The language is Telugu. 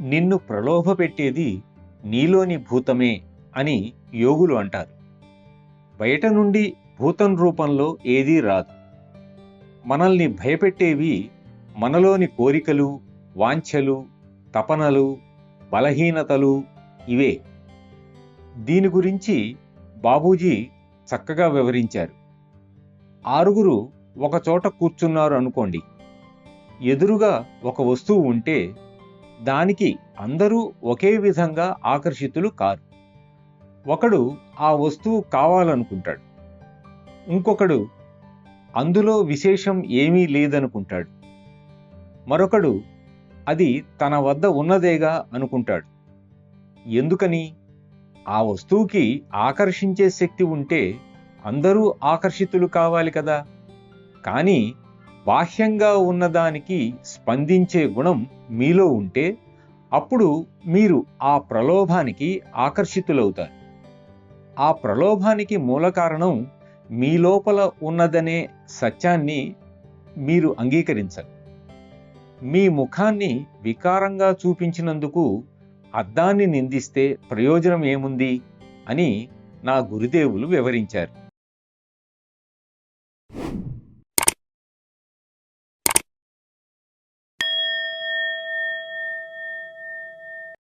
నిన్ను ప్రలోభపెట్టేది నీలోని భూతమే అని యోగులు అంటారు. బయట నుండి భూతం రూపంలో ఏదీ రాదు. మనల్ని భయపెట్టేవి మనలోని కోరికలు వాంఛలు తపనలు బలహీనతలు ఇవే. దీని గురించి బాబూజీ చక్కగా వివరించారు. ఆరుగురు ఒకచోట కూర్చున్నారు అనుకోండి. ఎదురుగా ఒక వస్తువు ఉంటే దానికి అందరూ ఒకే విధంగా ఆకర్షితులు కారు. ఒకడు ఆ వస్తువు కావాలనుకుంటాడు. ఇంకొకడు అందులో విశేషం ఏమీ లేదనుకుంటాడు. మరొకడు అది తన వద్ద ఉన్నదేగా అనుకుంటాడు. ఎందుకని? ఆ వస్తువుకి ఆకర్షించే శక్తి ఉంటే అందరూ ఆకర్షితులు కావాలి కదా. కానీ బాహ్యంగా ఉన్నదానికి స్పందించే గుణం మీలో ఉంటే అప్పుడు మీరు ఆ ప్రలోభానికి ఆకర్షితులవుతారు. ఆ ప్రలోభానికి మూల కారణం మీ లోపల ఉన్నదనే సత్యాన్ని మీరు అంగీకరించరు. మీ ముఖాన్ని వికారంగా చూపించినందుకు అద్దాన్ని నిందిస్తే ప్రయోజనం ఏముంది అని నా గురుదేవులు వివరించారు.